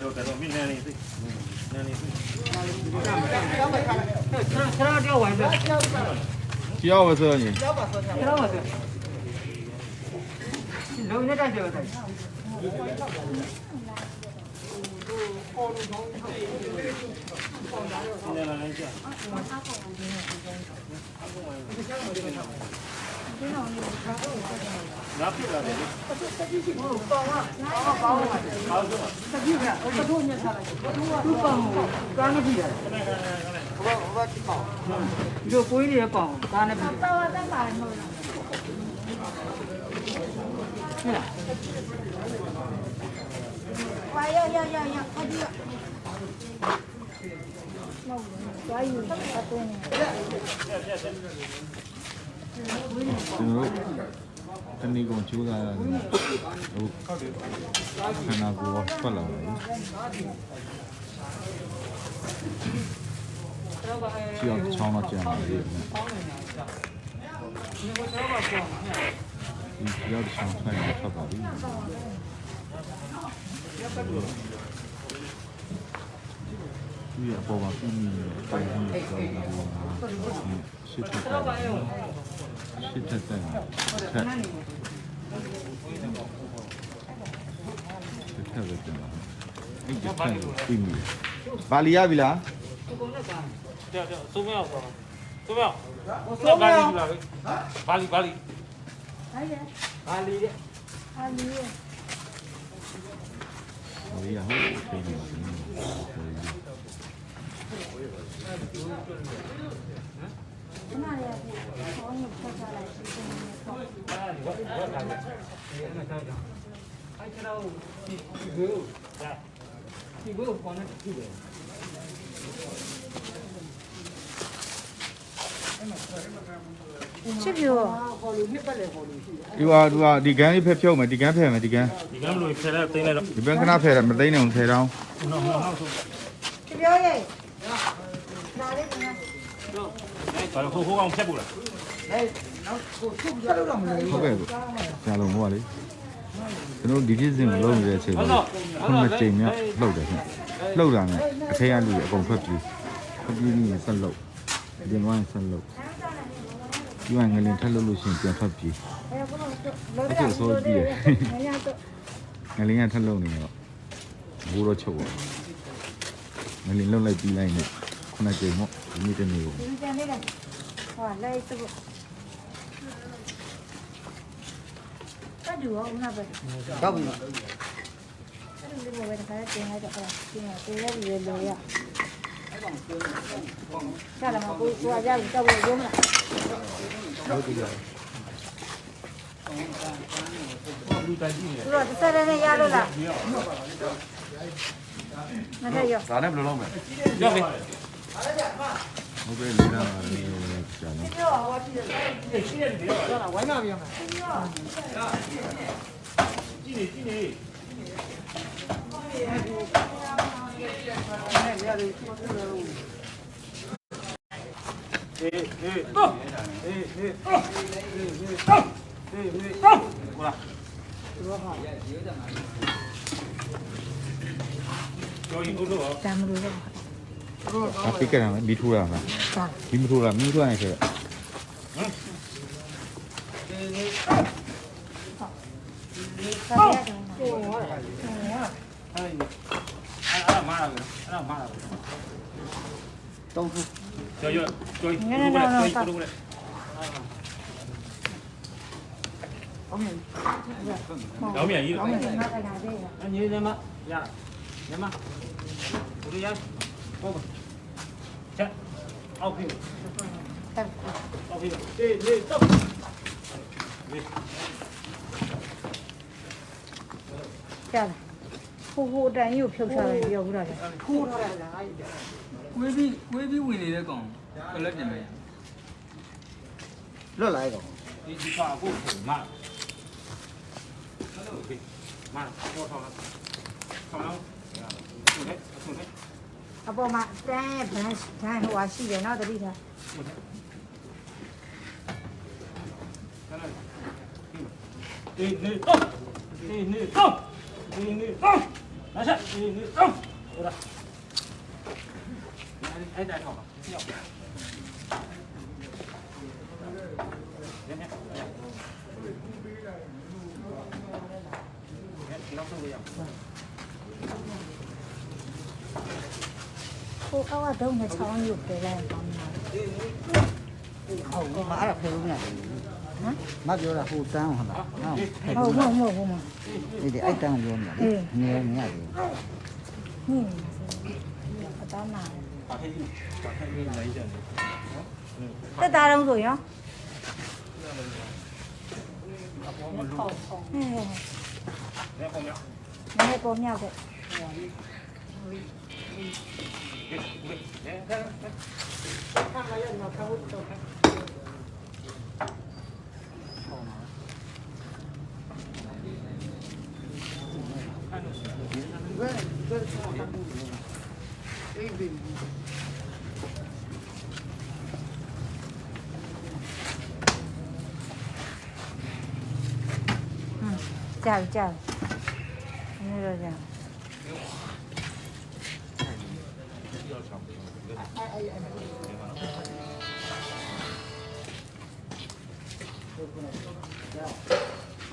တော့ကတော့မင်းနေနေသိနေနေသိခရတော့ဝိုင်းပဲကြောက်ပါစောညီခရပါစေလုံးနဲ့တိုက်တယ်ပဲတိုက်နေလာနေကြ နားပြလာတယ်သူ့ကောင်ကားနဲ့ပြည်ရတယ်ဘာဘာတိကောင်ဒီကိုကိုကြီးရဲ့ကောင်ကားနဲ့ပြည်တော့တက်ပါမဟုတ်လားဟဲ့လားဝါရောက်ရောက်ရောက်ရောက်အဒီကမဟုတ်ဘူး။သွားယူပတ်သွင်းနေ ကျွန်တော်တို့တနည်းကုန်ကြိုးစားရတယ်ဟုတ်ခန္ဓာကိုယ်ကဖတ်လာတယ်ချီအောင်ချောင်းတော့ကြံပါလေဒီရောက်ချောင်းဆိုင်မှာဖတ်ပါပြီဒီအပေါ်မှာပြည်နေတယ်တိုင်နေတော့ရှစ်ထက်ရှစ်ထက်တဲ့ထက်ရှစ်ထက်ပဲကျန်တာအဲ့ ဒီထက်ကိုပြည်နေဘာလီရပြီလားတဲ့တဲ့သုံးမြောက်ပါသုံးမြောက်သုံးဘာလီလာဘာလီဘာလီ။ဟာရဘာလီတဲ့ဟာလီရဘာလီရဟုတ်ပြည်နေပါဘူး ခဏရပြီ။ခေါင်းကိုဖတ်ထားလိုက်စီစဉ်နေတော့အဲ့ခရတော့ဒီကိုဒီကိုကောင်းတဲ့ကြည့်တယ်ချစ်ပြောခေါ်လို့နှစ်ပတ်လေခေါ်လို့ရှိတယ်ဒီဟာဒီဟာဒီကန်းလေးဖက်ဖြုတ်မယ်ဒီကန်းဖက်မယ်ဒီကန်းဒီကမ်းလို့ဖယ်လိုက်သိနေတော့ဒီဘန်းခဏဖက်တယ်မသိနေအောင်ထဲတောင်းနော်နော်နော်ဆိုချစ်ပြောရဲ့ဒါလေးက ဘာလို့ဟိုဟိုကောင်ဖြတ်ပူလားအဲ့နောက်ကိုထုတ်ပြတော့မလို့ဟုတ်ကဲ့ဆရာလုံးဟိုကလေကျွန်တော်ဒီပြည့်စင်ကိုလုံးနေတဲ့အချိန်မှာခုနှစ်ချိန်မြောက်လှုပ်တယ်ခင်လှုပ်တာနဲ့အဖေကလူကြီးအကုန်ဖက်ပြီးဖက်ပြီးပြီးဆက်လှုပ်ဒီမှာဆက်လှုပ်ဒီမှာငလင်ထက်လှုပ်လို့ရှိရင်ပြန်ဖက်ပြီးအဲဘုလို့လောရဆိုးတယ်။မရတော့ငလင်ကထက်လှုပ်နေတော့ဘိုးတော့ချုပ်သွားငလင်လှုပ်လိုက်ပြီးလိုက်နဲ့ ခုနှစ်ချိန်မို့ဒီနေ့တနေ့ကိုဒီကြမ်းလေးကဟောလိုက်တော့တတူရောဦးနာပဲတော့ပြီအဲ့ဒီလိုပဲတခါတင်လိုက်တော့ဒီမှာတေးရပြီလေရဆရာမကိုကိုအကြိုက်တော့ရုံးမလားလူတိုင်ကြည့်နေသူတို့တစ်ဆက်တည်းနဲ့ရလို့လားမတဲ့ရောဒါနဲ့ဘယ်လိုလုပ်မလဲရောက်ပြီ ဟုတ်ကဲ့လေး လာပါလေကြာနော်ပြောဟောကြည့်တယ်ရှိနေတယ်ရောဝိုင်းမပြန်မှာကြည့်နေကြည့်နေအဲ့ရတယ်ချိုးထုတ်လို့အေးအေးတော့အေးအေးအေးအေးတော့ ဟိုလားကျော်ရင်ဘုလို့တမ်းမလို့တော့အပိတ်ကြရမယ်မီးထိုးရမှာသာမီးမထိုးရမီးထိုးရင်ခဲ့သာရတယ်ဟိုဟောအဲ့အဲ့မားလာပဲအဲ့မားလာပဲတုံးခုကျော်ကျော်ကျော်ဘုလို့လဲကျော်ဘုလို့လဲအောင်မြင်တော့မြန်ကြီးကောင်းတယ်ငါကလာသေးတယ်အညီနေမှာရညမဘုရရဟုတ်ပါချက်အောက်ပြီတက်အောက်ပြီအေးအေးတော့ကြာဟိုဟိုတန်ကြီးကိုဖြုတ်ချလိုက်ပြောဘူးလားခိုးထားတယ်လားကွေးပြီးကွေးပြီးဝင်နေတဲ့ကောင်ကလက်ပြင်မယ်လွတ်လိုက်ကောင်ဒီဒီပါကိုမာမာပေါ်ထောင်းလာထောင်းလာဟုတ်တယ်ဟုတ်တယ် အပေါ်မှာတန်း branch ဒန်းဟိုဟာရှိတယ်နော်တတိထားဒီနေတော့ဒီနေတော့ဒီနေတော့လာချက်ဒီနေတော့ဟိုလားအဲ့ဒါထောက်ပါပြောက်ရနေရနေလောက်ဆုံးရအောင် ယူပေးလိုက်ပါမယ်ဟုတ်မအဲ့ဒါဖယ်လို့မရဘူးမပြောတာဟိုတန်းဟုတ်လားဟုတ်ဖယ်ဟုတ်လို့မဟုတ်မဟုတ်ဘူးမဒီဒီအဲ့တန်းပြောနေတာလေနေနေရတ ယ်ဟင်းအ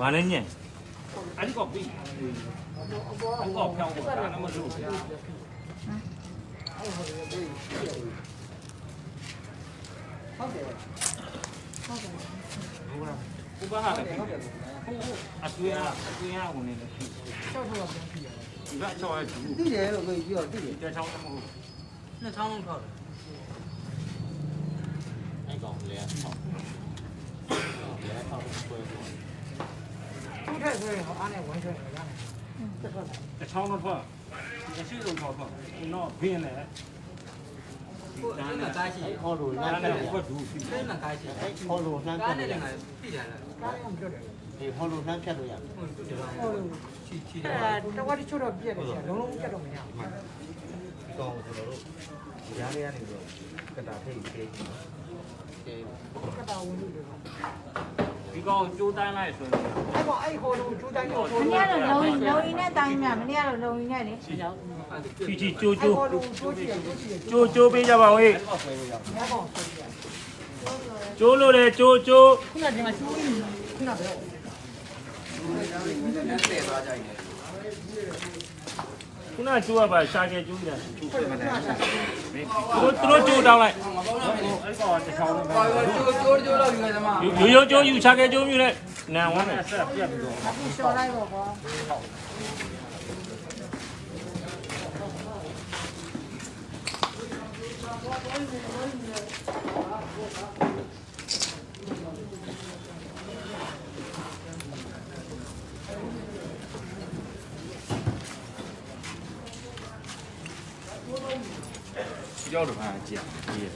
ဘာနဲ့ညံ့အဲ့ဒီကောင်ပြီအဲ့ကောင်ဖြောင်းတော့ဒါနဲ့မလို့ဟုတ်တယ်ဟုတ်တယ်ဟုတ်လားဘုရားဟာလည်းဟုတ်တယ်အသွေးအသွေးအဝင်နေတယ်ဆောက်ဆောက်ပြန်ပြီဒီကချောင်းရဲ့ဒီတိတယ်လို့ပြောပြီးတော့တိတယ်ချောင်းတော့မဟုတ်နှစ်ချောင်းလုံးထောက်တယ်အဲ့ကောင်လည်းဟောက်လည်းဟောက်ဆွဲပြီး သူ့ထက်ဆိုရင်တော့အားနဲ့ဝိုင်းဆွဲရရတယ်တစ်ထွက်တယ်တစ်ချောင်းတော့ထွက်အရှိဆုံးတော့ထွက်ကျွန်တော်ဘင်းလေကိုအဲ့မှာကားရှိဟောလို့လမ်းနဲ့ဘက်ဒူးရှိတယ်အဲ့မှာကားရှိအဲ့ဟောလို့လမ်းကားနဲ့လည်းငါပြည်တယ်လားကားနဲ့မပြောတယ်ဒီဟောလို့လမ်းဖြတ်လို့ရတယ်ဟောလို့ချီချီတယ်အဲတဝက်တချို့တော့ပြက်တယ်ဆရာလုံးလုံးပြက်တော့မရဘူးဒီကောင်ကျွန်တော်တို့ဒီရားလေးကနေပြီးတော့ကတာဖိတ်ပေးကြည့်တယ်ကတာဝင်လို့တယ် ဒီကောင်ကြိုးတန်းလိုက်ဆိုရင်အဲ့ကောင်အဲ့ဟိုလိုကျိုးတိုင်းတော့မနေ့ကတော့လုံလုံရင်းနဲ့တိုင်းမြမနေ့ကတော့လုံရင်းနဲ့လေချီချီကြိုးအဲ့ကြိုးဟိုလိုကျိုးချီရကျိုးချီရကြိုးကြိုးပေးကြပါဦးဟေ့အဲ့ကောင်ဆွဲရကြိုးလို့လေကြိုးကြိုးခုနကဒီမှာကျိုးကြီးခုနကတော့ ခုနကြိုးကပါရှာကျဲကြိုးတယ်သူတို့သူတို့ကြိုးတောင်းလိုက်အဲ့ကောင်တစ်ချောင်းနဲ့ကြိုးကြိုးကြိုးတော့ယူနေသမားရိုးရိုးကြိုးယူရှာကျဲကြိုးမြူနဲ့နန်ဝမ်းနဲ့ဆက်ပြတ်ပြီးတော့အခုလျှော်လိုက်တော့ကွာ ကြောက်တော့အားကြည့်ရည်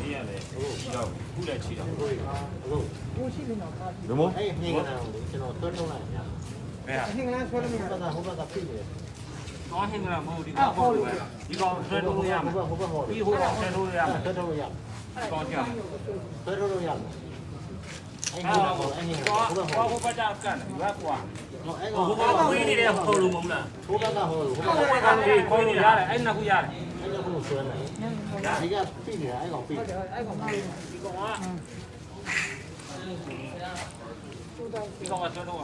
နေရတယ်ဟိုချီတော့ခုလည်းချီတော့ကိုရှိနေတော့ကားဘယ်မို့အဲ့ဒီငါကကျွန်တော်တွတ်ထုတ်လိုက်ရဘယ်ဟာအဟင်္ဂလန်ဆွဲလို့မရဟိုဘက်ကဟိုဘက်ကဖိနေတယ်ကောင်းဟင်္ဂလာမဟုတ်ဒီကောင်ဟုတ်တယ်ဒီကောင်ဆွဲလို့ရဟိုမှာဘက်ဟိုဘက်ဟောပြီးဟိုကောင်ဆွဲလို့ရမှာတွတ်ထုတ်လို့ရကောင်းကြတယ်တွတ်ထုတ်လို့ရအဲ့အဲ့ဒီတော့ဟိုအဲ့ဒီဟိုကောဘက်ဟောကောဘက်ကကန်ရွက်ကွာ အဲ့ဟိုကောင်ကောင်ဝေးနေတယ်ခေါ်လို့မဟုတ်လားဟိုဘက်ကဟိုဟိုဘဟိုက်ကဘက်ကလေးခေါ်လို့ရတယ်အဲ့နှစ်ခုရတယ်အဲ့ဒါကိုဆွဲနေဒီကဖိနေတာအဲ့ကောင်ဖိဟုတ်တယ်အဲ့ကောင်မလေးဒီကောင်ကဒီကောင်ကဆွဲတော့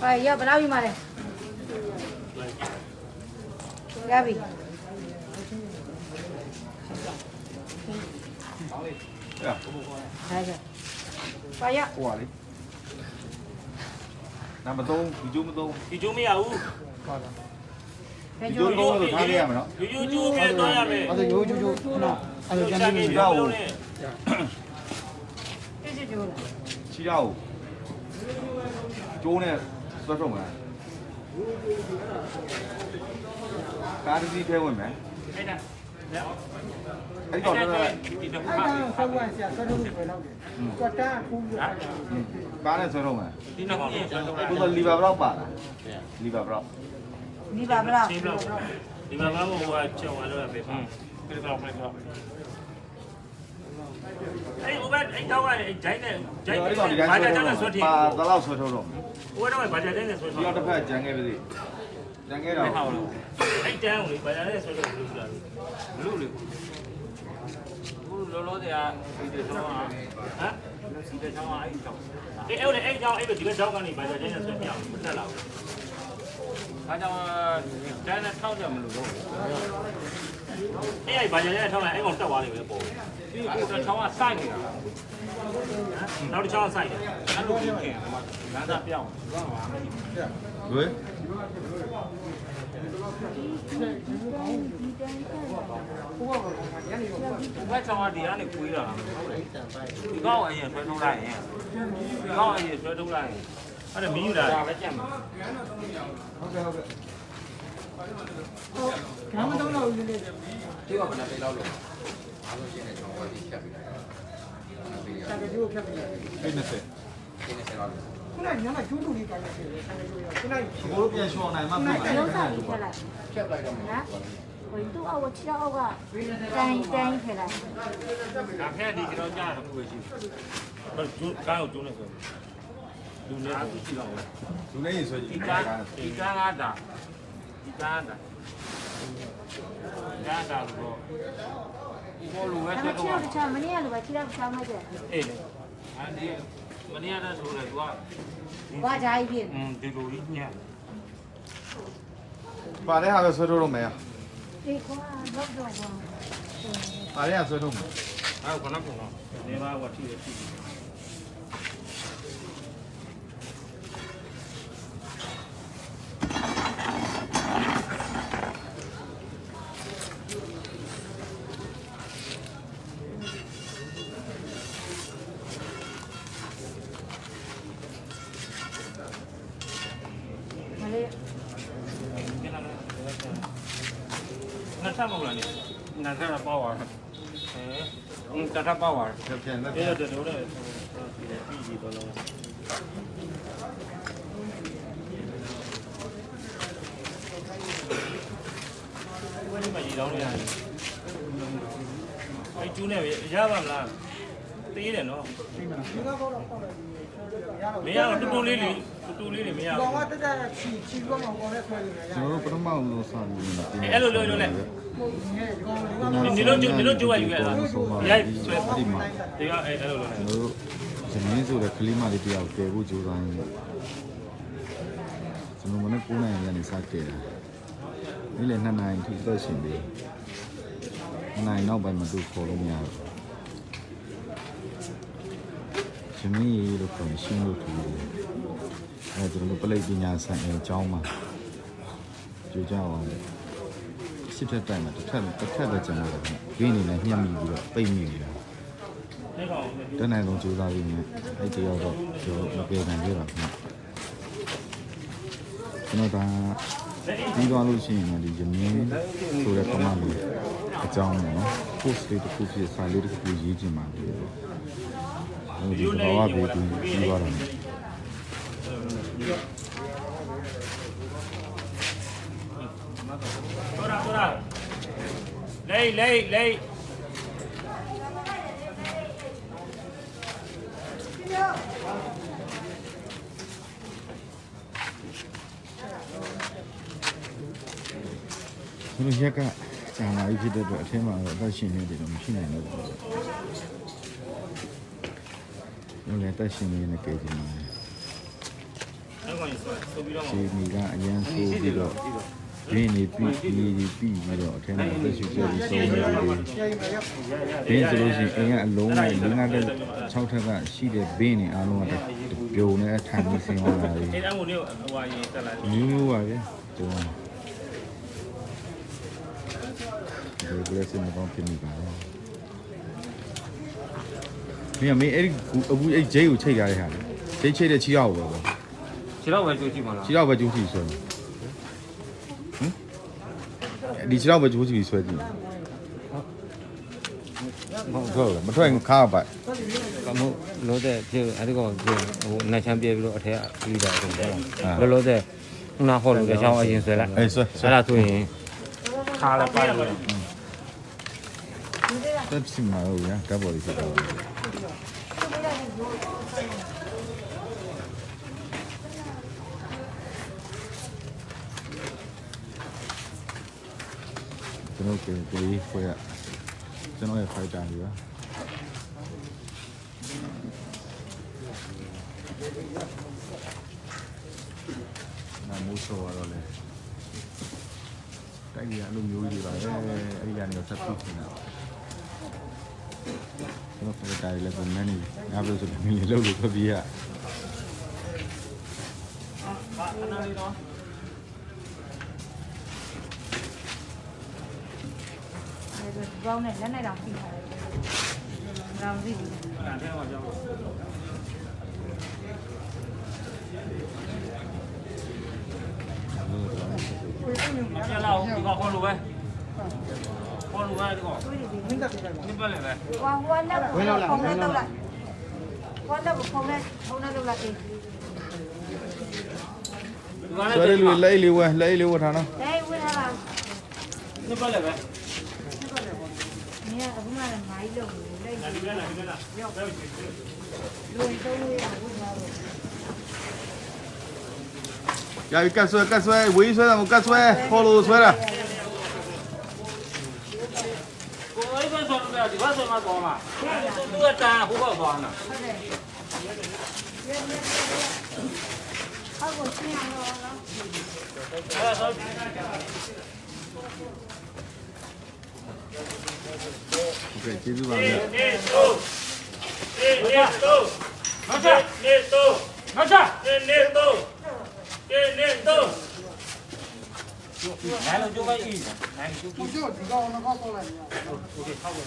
ဟာရဘယ်လောက်ယူมาလဲရပြီ အဲ့ဒါကြပါရဟိုပါလေနံပါတ်3ဒီကျိုးမသုံးဒီကျိုးမရဘူးဘယ်ဒီကျိုးကျိုးသုံးလို့ထားရရမယ်နော်ရိုးရိုးကျိုးပြတော့ရမယ်အဲ့ဒါရိုးချိုးချိုးခုနအဲ့လိုကျန်နေပြီတိကျကျိုးလားချီတော့ကျိုးနဲ့ဆွဲထုတ်မှာကားတစ်စီးထဲဝင်မယ်အဲ့ဒါ အဲ့ဒီတော့တော့ဒီတော့အဲ့ဒါဆောက်ဝါဆရာဆွဲလို့ပဲလောက်တယ်ကတန်းဖူးပြီးကားနဲ့ဆွဲထုတ်မှာဒီနှစ်ခုဆွဲတော့ကိုယ်ကလီဗာဘလောက်ပါလားလီဗာဘလောက်ဒီပါဘလားရှင်းလို့ဒီမှာဘာမို့ဟိုကချုံရလို့ပဲပါပြစ်တော့ပြစ်တော့အဲ့ဟိုဘက်အဲ့တော့ကအဲ့ဂျိုင်းနဲ့ဂျိုင်းနဲ့ဘာကြတဲ့ဆွတ်ထင်းပါတလောက်ဆွဲထုတ်တော့ဟိုတော့ဘာကြတဲ့နဲ့ဆွတ်ထဒီင်းတော့တစ်ဖက်ကြံခဲ့ပါ သေးကြံခဲ့တော့အဲ့တန်းကိုဘာကြတဲ့ဆွတ်လို့လို့ဆိုတာလူလေဘူးလောလောဆယ်ကဒီတော့ဟာဟမ်ဒီတော့ဟာအဲ့တော့အဲ့အဲ့အဲ့ကြောင့်အဲ့ဒီကကြောက်ကနေဘာကြတဲ့နဲ့ဆွတ်ပြအောင်မတက်လာဘူးအားကြောင့်တန်းနဲ့ထောက်ကြမလို့တော့အဲ့အဲ့ဘာကြတဲ့ထောက်လိုက်အဲ့ကောင်တက်သွားလိမ့်မယ်ပေါ့ဒီကတော့ထောင်းကစိုက်နေတာနောက်တစ်ချောင်းဆိုင်တယ်အဲ့လိုဖြစ်ခင်လမ်းသာပြောင်းသွားမှာလွယ် ဘက်ချောင်းကဒီကနေကွေးတာဒီကောက်အရင်ဆွဲထုတ်လိုက်ရင်ဒီကောက်အရင်ဆွဲထုတ်လိုက်ရင်အဲ့ဒါမင်းယူတာဒါပဲကြက်မှာဘာမှတော့တော့ဘူးလေဒီကဘယ်နဲ့ပြေးလောက်လို့အားလုံးရှင်းနေကျွန်တော်ဒီဖြတ်ပြီးတာတကယ်လို့ဖြတ်ပြီပြည့်နေစေရှင်းနေဆက်လောက်လို့ ခုနကညမကျူးတူလေးတိုင်းဖြစ်တယ်ဆံလို့ရခုနကကိုတို့ပြန်ရှောင်းနိုင်မှပြန်လုံးစားပြီးထက်လိုက်ဖြတ်လိုက်တော့နော်ဟိုသူ့အောက်ကခြေအောက်ကတိုင်းတိုင်းထက်လိုက်ဒါဖက်ဒီကျွန်တော်ကြားတာဘူးပဲရှိဘယ်ကျိုးကားကိုကျိုးနေဆိုလူနေအားသူရှိတော့လူနေရင်ဆွဲကြဒီည့်ကဒီကငါတာဒီကငါတာဒီကငါတာတော့ဘောလူပဲအဲ့ဆွဲမခြေတော့အောက်ကခြေမနေ့ကလိုပဲခြေအောက်ကခြေမကျအေးအဲ့ဒီ မနေ့ကတည်းကဆိုတယ်သူကဘာကြိုက်ဖြစ်อืมဒီလိုကြီးညံ့ပါတဲ့ဟာပဲဆွဲထုတ်တော့မယ်ဒီကွာတော့တော့ကွာပါတဲ့ဟာဆွဲထုတ်မယ်အဲ့ခဏကတော့နေပါဝတ်ထီရထီ ပေါ့ပါပြန်ပြန်လက်အေးတော့တော့တော့ပြီးပြီတော့လုံးဘယ်မှာရေတောင်းနေရလဲအဲ့ကျူးနေရပါမလားသေးတယ်နော်ဒီကတော့တော့ပေါ့တယ်ရတော့မရတော့တူတူလေးလေးတူတူလေးတွေမရဘောဘူးကတက်တက်ချီချီတော့မှပေါ်လဲဆွဲနေရကျွန်တော်တို့ပထမအောင်လို့စပြီးနေတာအဲ့လိုလိုလိုနဲ့ နေလို့နေလို့ကြိုးရယူရလားရိုက်ဆွဲဒီမှာဒီကအဲ့လိုလုပ်နေကျွန်တော်တို့ဇနီးဆိုတဲ့ကလေးမလေးတယောက်တည်ဖို့ကြိုးစားနေတယ်ကျွန်တော်မနေ့9နိုင်ရနေစတည်တာနေ့လည်း2နိုင်ထိသက်ရှင်ပြီ2နိုင်နောက်ပိုင်းမသူခေါ်လို့မရဘူးရှင်မကြီးလို့ခေါ်ရှင်းလို့ထူတယ်အဲ့ဒါကျွန်တော်ပလိတ်ပညာဆိုင်အကြောင်းမှာကြိုးကြအောင် စစ်ထက်တိုင်မှာတစ်ထက်တစ်ထက်ပဲကျန်တော့တယ်ခင်းနေနဲ့ညှက်မိပြီးတော့ပိတ်မိနေတာနေကောင်တန်းနိုင်ဆုံးကြိုးစားပြီးနေအဲ့ဒီတော့တော့ကျွန်တော်မပြေနိုင်ကြပါဘူးကျွန်တော်ဒါပြီးသွားလို့ရှိရင်တော့ဒီရမင်းဆိုတဲ့ပမာဏလေးအကြောင်းပေါ့နော် post လေးတစ်ခုဖြစ်စာလေးတစ်ခုရေးချင်ပါတယ်ဒီတော့ဘာပဲပြီးပြီးသွားတယ် တော်တာတော်တာ လေလေလေဒီလိုရက်ကကြာလာပြီဖြစ်တဲ့အတွက်အထင်းမှာတော့အသက်ရှင်နေတယ်တော့မရှိနိုင်တော့ဘူး။လို့လည်းအသက်ရှင်နေနေကြတယ်မှာအဲ့ကောင်ဆွဲဆိုပြီးတော့ခြေမီကအရန်ဆိုးပြီးတော့ ရင်းနေပြီးပြီးပြီးပြီးတော့အထင်းမှာအသက်ရှင်ကြပြီးဆုံးနေတယ်ရိုက်မယ်ရဘင်းဆိုလို့ရှိရင်အိမ်ကအလုံးနဲ့လင်းကားတဲ့6ထက်ကရှိတဲ့ဘင်းနေအားလုံးကပြုံနေထိုင်ပြီးဆင်းသွားတာလေအဲ့အမှုလေးဟိုဟာရင်တက်လာတယ်မျိုးမျိုးပါပဲကျွန်တော်ဒီကလေးစနေပေါင်းဖြစ်နေပါတော့မင်းမင်းအဲ့ဒီအခုအဲ့ဂျိတ်ကိုချိတ်ထားတဲ့ဟာလေဂျိတ်ချိတ်တဲ့ချီရောက်ပဲပေါ့ခြေတော့ပဲကြိုးကြည့်ပါလားချီရောက်ပဲကျိုးချီဆွဲ ဟမ်ဒီချီရောက်ပဲကျိုးချီဆွဲကြည့်မဟုတ်ဘူးမထွက်ခါပါကမို့လို့တဲ့ဒီအဲ့ဒီကောဟိုနှချမ်းပြပြီးတော့အထက်ကလီတာကုန်တယ်လောလောတဲ့နာဟောလို့ကြောင်းအရင်ဆွဲလိုက်အေးဆွဲဆွဲအဲ့ဒါဆိုရင်ခါလည်းပိုက်လို့တက်စီမှာတော့ဗျာကပ်ပေါ်လေးဖြစ်တော့ကျွ ကိုကိုကြီးခွဲရကျွန်တော်ရဲ့ fighter ကြီးပါနာမိုးဆောရတော့လေတိုက်ကြီးအလိုမျိုးကြီးပါလေအဲ့ဒီကနေတော့ဆက်ပြီးနေတာကျွန်တော် fighter ကြီးလည်းပုံမှန်နေငါပြောဆိုမင်းလေးလောက်လို့ပြပြရဒီ ကောင်းနဲ့လက်နဲ့တောင်ပြီးထားတယ်။ရောင်စီအဲ့ဒါထဲမှာကြောက်မပြလာဘူးဒီကခေါ်လို့ပဲခေါ်လို့ပဲဒီကမင်းတက်ပြလိုက်ပါနိပတ်လည်းပဲ။ဟွာဟွာလက်ကိုဖုံးနဲ့တော့လိုက်။ဟွာလက်ကိုဖုံးနဲ့ဖုံးနဲ့တော့လိုက်အေးဒီကဆွဲရလူလက်လေးဝဲလက်လေးဝထားနော်။ဒါဝင်လာလားနိပတ်လည်းပဲ။မင်းကအခုမှလည်းမိုင်းလုံးနေလိုက် ဒီကလားဒီကလားရောက်ပဲလူရင်သုံးလို့ရဘူးလား။ရပြီကတ်ဆွဲကတ်ဆွဲဝေးဆွဲတာမကတ်ဆွဲခေါ်လို့ဆွဲတာကိုယ်ပဲဆိုတော့ဒီကဆိုမှတော့မှာသူကတန်ဟိုဘက်သွားတာဟုတ်တယ်။ ဟုတ်ကဲ့ကျေးဇူးပါဗျာနေတော့နေတော့နောက်ချက်နေတော့နောက်ချက်နေတော့နေတော့来了就万一，来了就。我就知道那个过来。OK，好了。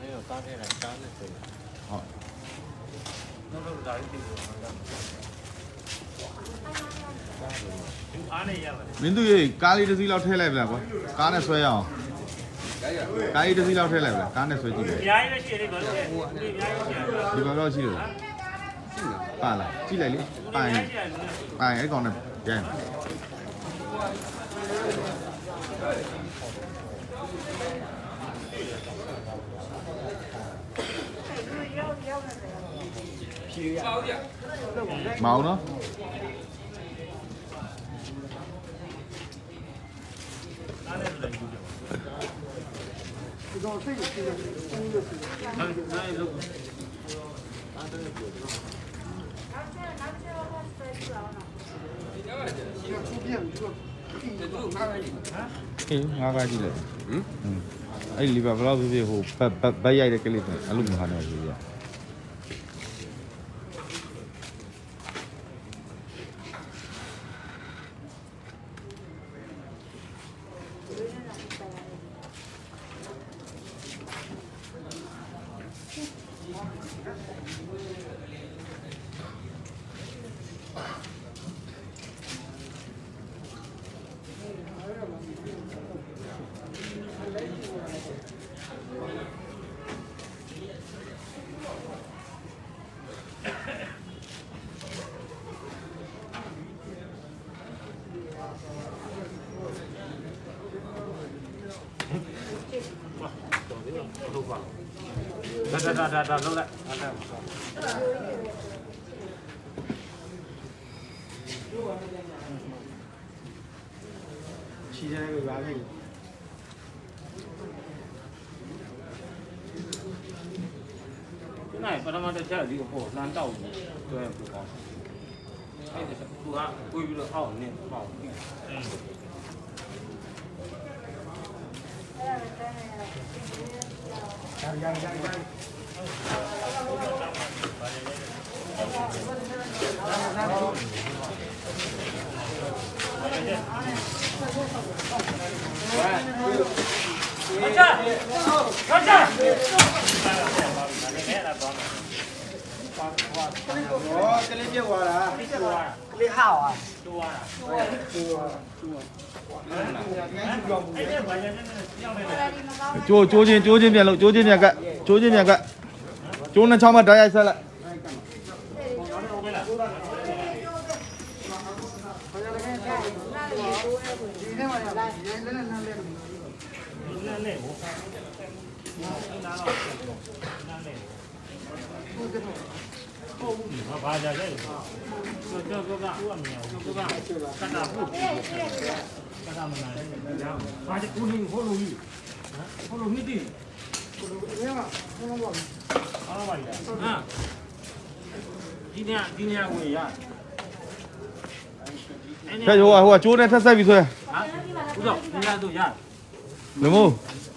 没有搭配来搭配可以。好。那不是打一滴油吗？မင်းတို့ရေကားလေးတစ်စီးလောက်ထည့်လိုက်ပြလားကွာကားနဲ့ဆွဲရအောင် ကားလေးတစ်စီးလောက်ထည့်လိုက်ပလားကားနဲ့ဆွဲကြည့်တယ်အများကြီးပဲရှိတယ်ဘာလို့လဲဒီအများကြီးရှိတယ်ဒီဘက်တော့ရှိတယ်ပါလားကြည့်လိုက်လေပိုင်ပိုင်အဲ့ကောင်နဲ့ကျန်ရောက်ရောက်နေတယ်မအောင်နော် ဒီကောင်စိတ်ကိုသိတယ်ဘူးလို့ဆိုတယ်နိုင်နိုင်လို့နောက်ချက်နောက်ချက်တော့စပယ်ပြောင်းတော့ဒီကသူပြန်ပြီးတော့ဒီတော့ငါလည်းအေးငါးကားကြည့်လိုက်ဟမ်အဲ့လီဘာဘလောက်ဖြစ်ဖြစ်ဟိုဘတ်ဘတ်ဘတ်ရိုက်တဲ့ကလေးနဲ့အဲ့လိုမျိုးဟာနေပြီဗျာဒါ ဒါဒါဒါလုံးလိုက်အဲ့ဒါချီတယ်ကိုပါလိုက်ဒီနေ့ပထမတစ်ချက်ဒီကိုပေါ်လမ်းတောက်ပြီးတွဲပူအောင်အဲ့ဒါသူကကိုပြီးတော့အောက်နေပေါ့ပြီးရရရရ မချမချဟောကလေးပြုတ်သွားတာကလေးဟောသွားတူရတာတူသွားတူသွားငါ့ ကျိုးနှစ်ချောင်းမှဓာတ်ရိုက်ဆက်လိုက်ဘာကြလဲကျွန်တော်ကကအူအမြောက်ကကကတာဖို့ကတာမနာဘာကြကူလို့ဟိုလိုကြီးဟိုလိုမိတိ အားလုံးပါလေဟာဒီနေ့ဒီနေ့ဝင်ရအဲ့ဒါဟိုဟိုကျိုးနဲ့ထက်ဆက်ပြီးဆွဲဟာဥသောဒီနေ့တို့ရနမို့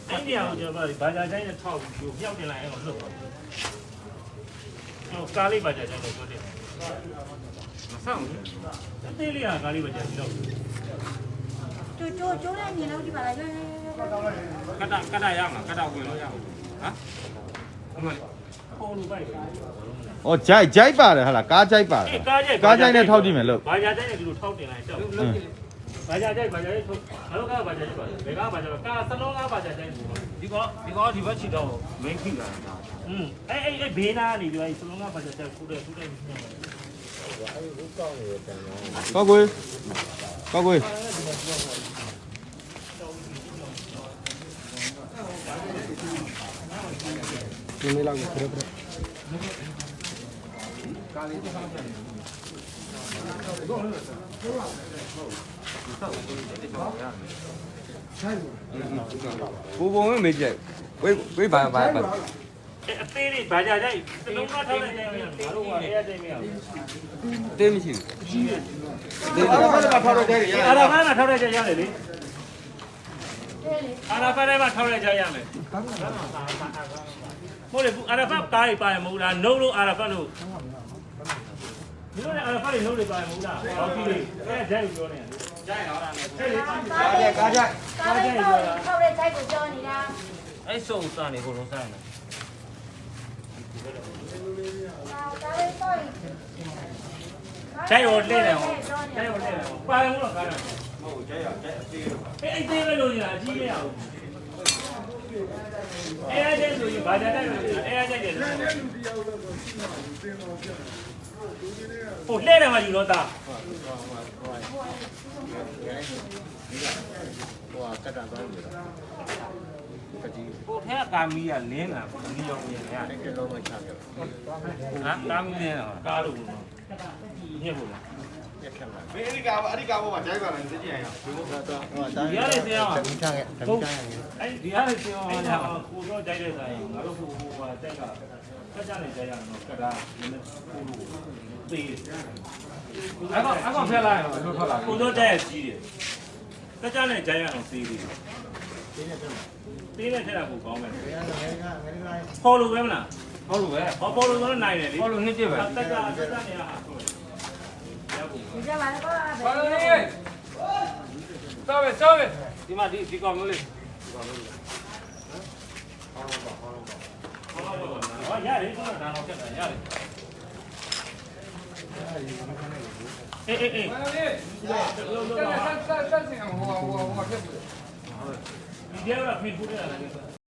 အဲ့ဒီအောင်ကျွန်တော်ဗာကြာတိုင်းနဲ့ထောက်ပြီးပြောက်တင်လိုက်အဲ့တော့လွတ်သွားတယ်ကျွန်တော်ကားလေးဗာကြာတိုင်းနဲ့ပြောတယ်မဆောင်ဘူးအသေးလေးကကားလေးဗာကြာပြီးတော့ကျိုးကျိုးကျိုးနဲ့မြင်လို့ဒီပါလား ကတကတရမှာကတဝင်လို့ရအောင်ဟာအမလေးပေါ်လို့ပိုက်တယ်ဩဂျိုက်ဂျိုက်ပါတယ်ဟာလားကားဂျိုက်ပါတယ်အေးကားကြိုက်ကားဂျိုက်နဲ့ထောက်ကြည့်မယ်လို့ဘာသာတိုင်းနဲ့ဒီလိုထောက်တင်လိုက်တော့လုံးလုံးဘာသာတိုင်းဘာသာတိုင်းထုတ်ငါတို့ကဘာသာတိုင်းပါဘယ်ကဘာသာကားစလုံးကဘာသာတိုင်းဘူးဒီကောဒီကောဒီဘက်ချီတော့မင်းခိလာတာอืมအဲ့အဲ့အဲ့ဘေးနာနေပြီးစလုံးကဘာသာတိုင်းခုတဲ့ခုတဲ့ညံ့ကောက်ကွေးကောက်ကွေး ဒီနေ့လောက်ကိုပြပြဘူပုံဝင်မေးကြည့်ဝေးဝေးပါပါပါအဲ့အသေးလေးဘာသာတိုင်းစလုံးကထောက်လိုက်တယ်ငါတို့ကအဲ့အဲ့တိုင်းမရဘူးတေးမရှိဘူးတေးအဲ့ဒါကထောက်တော့ကြရအာရာဖတ်မှာထောက်လိုက်ကြရတယ်လေ အာရာဖတ်ထဲမှာထောက်လိုက်ကြရမယ်ဟုတ်လေအာရာဖတ်ကားကြီးပါရမဟုတ်လားနှုတ်လို့အာရာဖတ်လို့ဒီလိုနဲ့အာရာဖတ်လေးနှုတ်လေးပါရမဟုတ်လားဟောကြည့်လေအဲ့ဒါကြိုက်ပြောနေတယ်ကြိုက်တော့လားအဲ့လေကားကြကားကြကားလေးတော့ထောက်တဲ့ site ကိုကြောနေတာအဲ့စုံစနေဟိုလုံးစားနေကားလေးတော့ကြိုက်ရောလဲတယ်ဟောကြိုက်ရောလဲတယ်ဟောပါရမလို့ကားတယ် ဟုတ်ကြိုက်ရကြိုက်အသေးအဲ့အသေးပဲလို့ညာအကြီးမရဘူးအဲ့အဲ့တဲ့ဆိုရင်ဘာကြတဲ့လို့အဲ့အဲ့တဲ့တယ်ဟိုလှဲတယ်မှာယူတော့တာဟိုကကတ်တာသွားနေတာကတိကိုထဲကာမီးကလင်းလာဒီရောင်မြင်ရတယ်တဲ့လုံးမချပြဟာကာမီးလင်းလာကားလို့ညက်ဖို့လား ရက်ခက်လာမင်းအဓိကအဓိကဘောမှာဂျိုက်ပါလားသိကြရအောင်ဒီလိုကတော့ဟိုတိုင်းဒီရတဲ့ဆရာကတိချခဲ့ကတိချခဲ့အဲ့ဒီအားလေးပြောအဲ့ရဒါအောင်ကိုတော့ကြိုက်တဲ့ဆိုင်ငါတို့ဟိုဟိုဟာတက်ကကကြနေကြရအောင်ကတာနည်းနည်းသေးအဲ့ကောင်အဲ့ကောင်ဖက်လိုက်ရောလွတ်ထွက်လာကိုတော့တက်ကြီးတယ်ကကြနေကြရအောင်သေးသေးသေးနဲ့ထက်တာကိုကောင်းမယ်ငယ်ငယ်ငယ်ငယ်ဖော်လို့ပဲမလားဟုတ်လို့ပဲဟောဖော်လို့ဆိုတော့နိုင်တယ်လေဟောလို့နှစ်ပြပဲတက်ကတက်ကနေရဟာ ဆိုရဖို့ဒီကြမှာတော့ဘာလို့လဲတော်ပဲတော်ပဲဒီမှာဒီဒီကောင်မျိုးလေးဟောရတယ်ဆိုတော့ဒါတော့တက်တာရတယ်အေးအေးအေးဘာလို့လဲတက်တက်တက်တက်စင်ဟိုဟိုဟိုဖြစ်ဘူးဒီကျတော့ဖိဖူးရတာလေ